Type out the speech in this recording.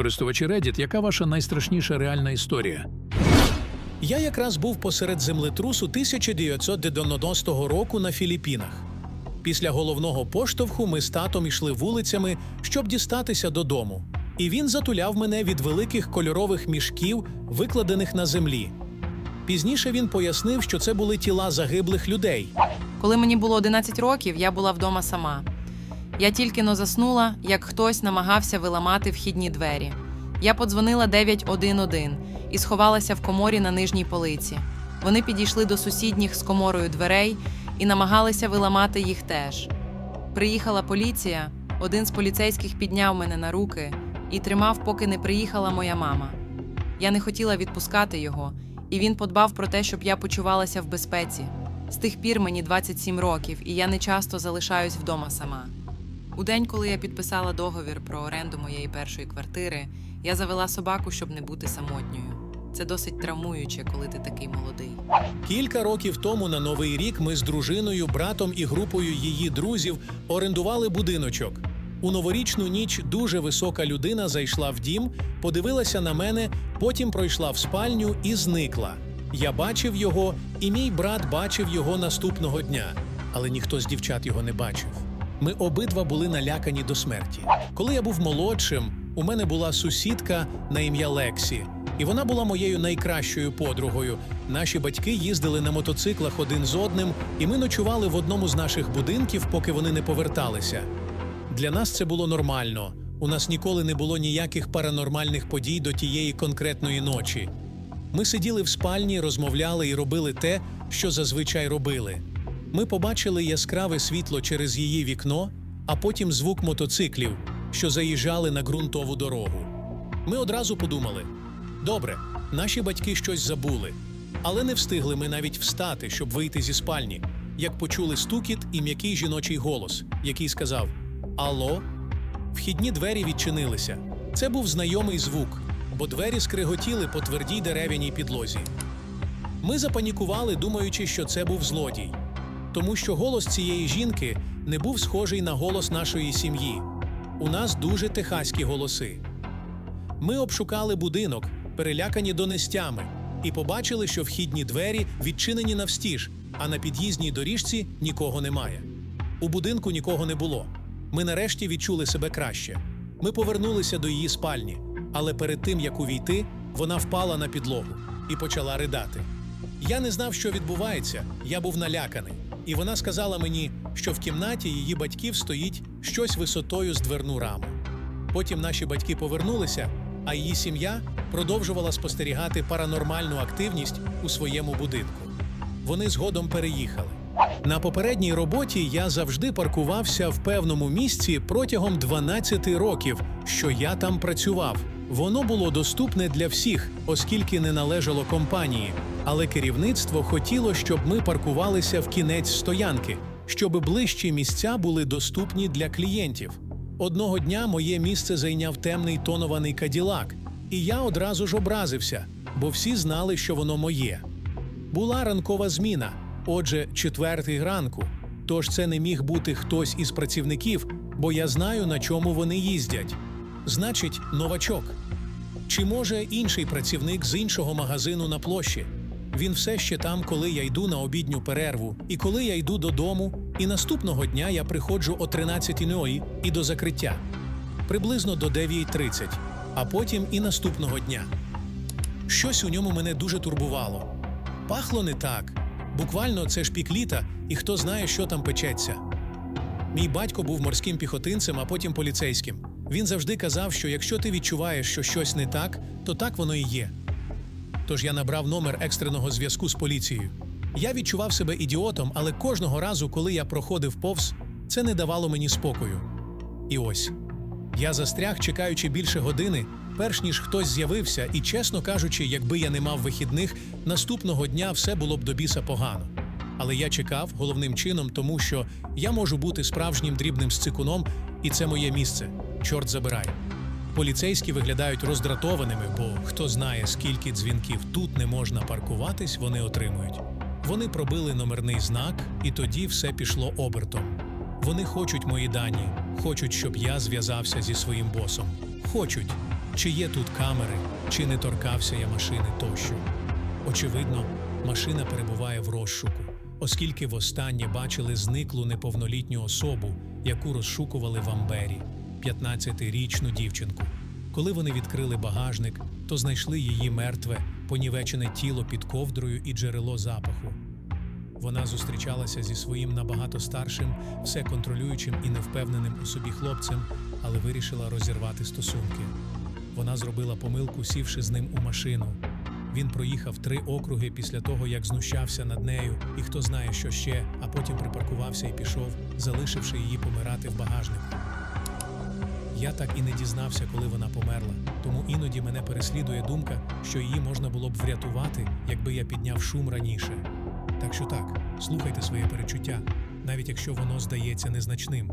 Користувачі Reddit, яка ваша найстрашніша реальна історія? Я якраз був посеред землетрусу 1990 року на Філіппінах. Після головного поштовху ми з татом йшли вулицями, щоб дістатися додому. І він затуляв мене від великих кольорових мішків, викладених на землі. Пізніше він пояснив, що це були тіла загиблих людей. Коли мені було 11 років, я була вдома сама. Я тільки но заснула, як хтось намагався виламати вхідні двері. Я подзвонила 911 і сховалася в коморі на нижній полиці. Вони підійшли до сусідніх з коморою дверей і намагалися виламати їх теж. Приїхала поліція, один з поліцейських підняв мене на руки і тримав, поки не приїхала моя мама. Я не хотіла відпускати його, і він подбав про те, щоб я почувалася в безпеці. З тих пір мені 27 років, і я не часто залишаюсь вдома сама. У день, коли я підписала договір про оренду моєї першої квартири, я завела собаку, щоб не бути самотньою. Це досить травмуюче, коли ти такий молодий. Кілька років тому на новий рік ми з дружиною, братом і групою її друзів орендували будиночок. У новорічну ніч дуже висока людина зайшла в дім, подивилася на мене, потім пройшла в спальню і зникла. Я бачив його, і мій брат бачив його наступного дня, але ніхто з дівчат його не бачив. Ми обидва були налякані до смерті. Коли я був молодшим, у мене була сусідка на ім'я Лексі, і вона була моєю найкращою подругою. Наші батьки їздили на мотоциклах один з одним, і ми ночували в одному з наших будинків, поки вони не поверталися. Для нас це було нормально. У нас ніколи не було ніяких паранормальних подій до тієї конкретної ночі. Ми сиділи в спальні, розмовляли і робили те, що зазвичай робили. Ми побачили яскраве світло через її вікно, а потім звук мотоциклів, що заїжджали на ґрунтову дорогу. Ми одразу подумали: добре, наші батьки щось забули, але не встигли ми навіть встати, щоб вийти зі спальні, як почули стукіт і м'який жіночий голос, який сказав: Алло? Вхідні двері відчинилися. Це був знайомий звук, бо двері скриготіли по твердій дерев'яній підлозі. Ми запанікували, думаючи, що це був злодій, тому що голос цієї жінки не був схожий на голос нашої сім'ї. У нас дуже техаські голоси. Ми обшукали будинок, перелякані донестями, і побачили, що вхідні двері відчинені навстіж, а на під'їзній доріжці нікого немає. У будинку нікого не було. Ми нарешті відчули себе краще. Ми повернулися до її спальні, але перед тим як увійти, вона впала на підлогу і почала ридати. Я не знав, що відбувається, я був наляканий, і вона сказала мені, що в кімнаті її батьків стоїть щось висотою з дверну раму. Потім наші батьки повернулися, а її сім'я продовжувала спостерігати паранормальну активність у своєму будинку. Вони згодом переїхали. На попередній роботі я завжди паркувався в певному місці протягом 12 років, що я там працював. Воно було доступне для всіх, оскільки не належало компанії. Але керівництво хотіло, щоб ми паркувалися в кінець стоянки, щоб ближчі місця були доступні для клієнтів. Одного дня моє місце зайняв темний тонований каділак, і я одразу ж образився, бо всі знали, що воно моє. Була ранкова зміна, отже, четвертий ранку. Тож це не міг бути хтось із працівників, бо я знаю, на чому вони їздять. Значить, новачок. Чи може інший працівник з іншого магазину на площі? Він все ще там, коли я йду на обідню перерву, і коли я йду додому, і наступного дня я приходжу о 13.00 і до закриття, приблизно до 9.30, а потім і наступного дня. Щось у ньому мене дуже турбувало. Пахло не так. Буквально це ж пік літа, і хто знає, що там печеться. Мій батько був морським піхотинцем, а потім поліцейським. Він завжди казав, що якщо ти відчуваєш, що щось не так, то так воно і є. Тож я набрав номер екстреного зв'язку з поліцією. Я відчував себе ідіотом, але кожного разу, коли я проходив повз, це не давало мені спокою. І ось я застряг, чекаючи більше години, перш ніж хтось з'явився, і, чесно кажучи, якби я не мав вихідних, наступного дня все було б до біса погано. Але я чекав головним чином, тому що я можу бути справжнім дрібним сцикуном, і це моє місце. Чорт забирай. Поліцейські виглядають роздратованими, бо хто знає, скільки дзвінків тут не можна паркуватись, вони отримують. Вони пробили номерний знак, і тоді все пішло обертом. Вони хочуть мої дані, хочуть, щоб я зв'язався зі своїм босом. Хочуть. чи є тут камери, чи не торкався я машини тощо. Очевидно, машина перебуває в розшуку, оскільки востаннє бачили зниклу неповнолітню особу, яку розшукували в Амбері, 15-річну дівчинку. Коли вони відкрили багажник, то знайшли її мертве, понівечене тіло під ковдрою і джерело запаху. Вона зустрічалася зі своїм набагато старшим, все контролюючим і невпевненим у собі хлопцем, але вирішила розірвати стосунки. Вона зробила помилку, сівши з ним у машину. Він проїхав три округи після того, як знущався над нею, і хто знає, що ще, а потім припаркувався і пішов, залишивши її помирати в багажнику. Я так і не дізнався, коли вона померла, тому іноді мене переслідує думка, що її можна було б врятувати, якби я підняв шум раніше. Так що так, слухайте своє перечуття, навіть якщо воно здається незначним.